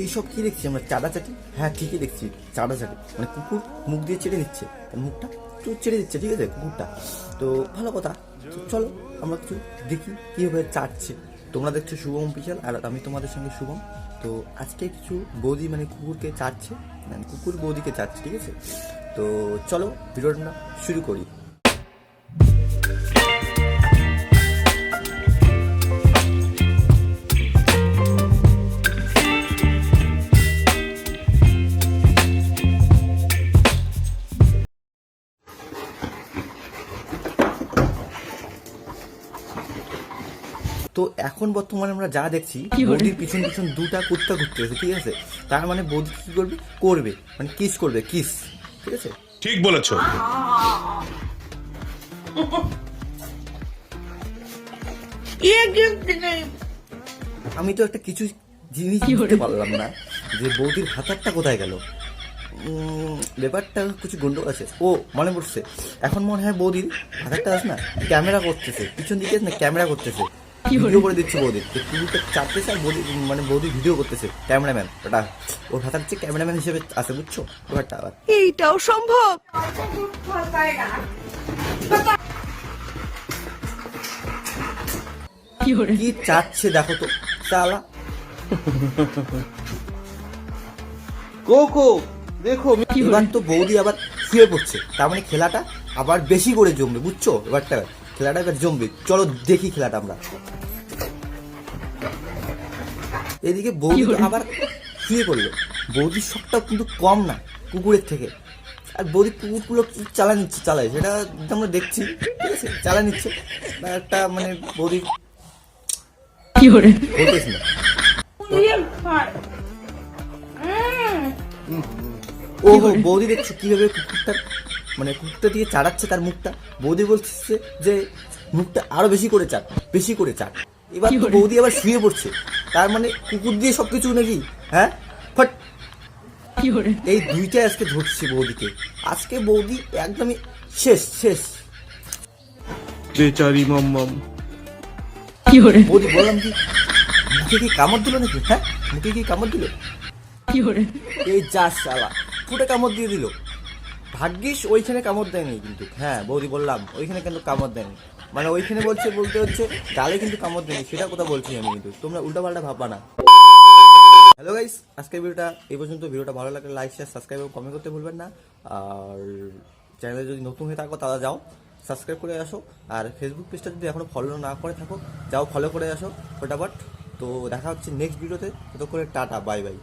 এইসব কি দেখছি আমরা? চাটাচাটি হ্যাঁ ঠিকই দেখছি চাটাচাটি মানে কুকুর মুখ দিয়ে দিচ্ছে। তার মুখটা একটু চেটে দিচ্ছে, ঠিক আছে? কুকুরটা। তো ভালো কথা। চলো, আমরা কিছু দেখি কীভাবে চাটছে। তোমরা দেখছ শুভম পিছাল আর আমি তোমাদের সঙ্গে শুভম। তো আজকে কিছু বৌদি মানে কুকুরকে চাটছে। মানে কুকুর বৌদিকে চাটছে, ঠিক আছে? তো চলো, ভিডিওটা শুরু করি। তো এখন বর্তমানে আমরা যা দেখছি বৌদির পিছন পিছন দুটা কুত্তা ঘুরতে গেছে ঠিক আছে? তার মানে বৌদি কি করবে? করবে। মানে কিস করবে কিস। ঠিক আছে? ঠিক বলেছ। আমি তো একটা কিছু জিনিস করতে পারলাম না যে বৌদির হাতারটা কোথায় গেল? ব্যাপারটা কিছু গন্ডগোল আছে। ও মনে পড়ছে। এখন মনে হয় বৌদির হাতারটা আছে না ক্যামেরা করতেছে। পিছন দিকে না ক্যামেরা করতেছে। ভিডিও করে দিচ্ছে বৌদির তো কুকুরটা চাপতেছে আর বৌদি মানে বৌদি ভিডিও করতেছে ক্যামেরাম্যান ওটা ওর হাতার হচ্ছে ক্যামেরাম্যান হিসেবে আছে বুঝছ? ব্যাপারটা আবার। এইটাও সম্ভব। কি চাচ্ছে দেখো তো চালা কোকো দেখো এবার তো বৌদি আবার শুয়ে পড়ছে। তার মানে খেলাটা আবার বেশি করে জমবে বুঝছ? এবারটা খেলাটা এবার জমবে। চলো দেখি খেলাটা আমরা। এদিকে বৌদি আবার শুয়ে করল বৌদির শখটাও কিন্তু কম না কুকুরের থেকে। আর বৌদি কুকুরগুলো কি চালা নিচ্ছে? চালায়। সেটা আমরা দেখছি। ঠিক আছে চালা নিচ্ছে। একটা মানে বৌদি বলতেছি না ও বৌদি দেখছ কীভাবে কুকুরটা মানে কুকুরটা দিয়ে চাড়াচ্ছে তার মুখটা। বৌদি বলছে যে মুখটা আরও বেশি করে চাট বেশি করে চাট। এবার তো বৌদি আবার শুয়ে পড়ছে। তার মানে কুকুর দিয়ে সবকিছু নাকি? হ্যাঁ? ফট। এই দুইটাই আজকে ধরছে বৌদিকে। আজকে বৌদি একদমই শেষ শেষ। বেচারি মাম্মাম। বৌদি বললাম কি মুখে কি কামড় দিল নাকি? হ্যাঁ? মুখে কি কামড় দিল? এই যা শালা ফুটে কামড় দিয়ে দিল। ভাগ্যিস ওইখানে কামড় দেয়নি কিন্তু। হ্যাঁ বৌদি বললাম, ওইখানে কিন্তু কামড় দেয়নি। মানে ওইখানে বলছে, বলতে হচ্ছে গালে কিন্তু কামড় দেয়নি সেটা কথা বলছি আমি কিন্তু। তোমরা উল্টা পাল্টা ভাববা না। হ্যালো গাইস আজকের ভিডিওটা এই পর্যন্ত। ভিডিওটা ভালো লাগলে লাইক শেয়ার সাবস্ক্রাইব এবং কমেন্ট করতে ভুলবেন না। আর চ্যানেলে যদি নতুন হয়ে থাকো তারা যাও সাবস্ক্রাইব করে আসো। আর ফেসবুক পেজটা যদি এখনও ফলো না করে থাকো, যাও ফলো করে আসো, ফটাফট। তো দেখা হচ্ছে নেক্সট ভিডিওতে ততক্ষণে টাটা বাই বাই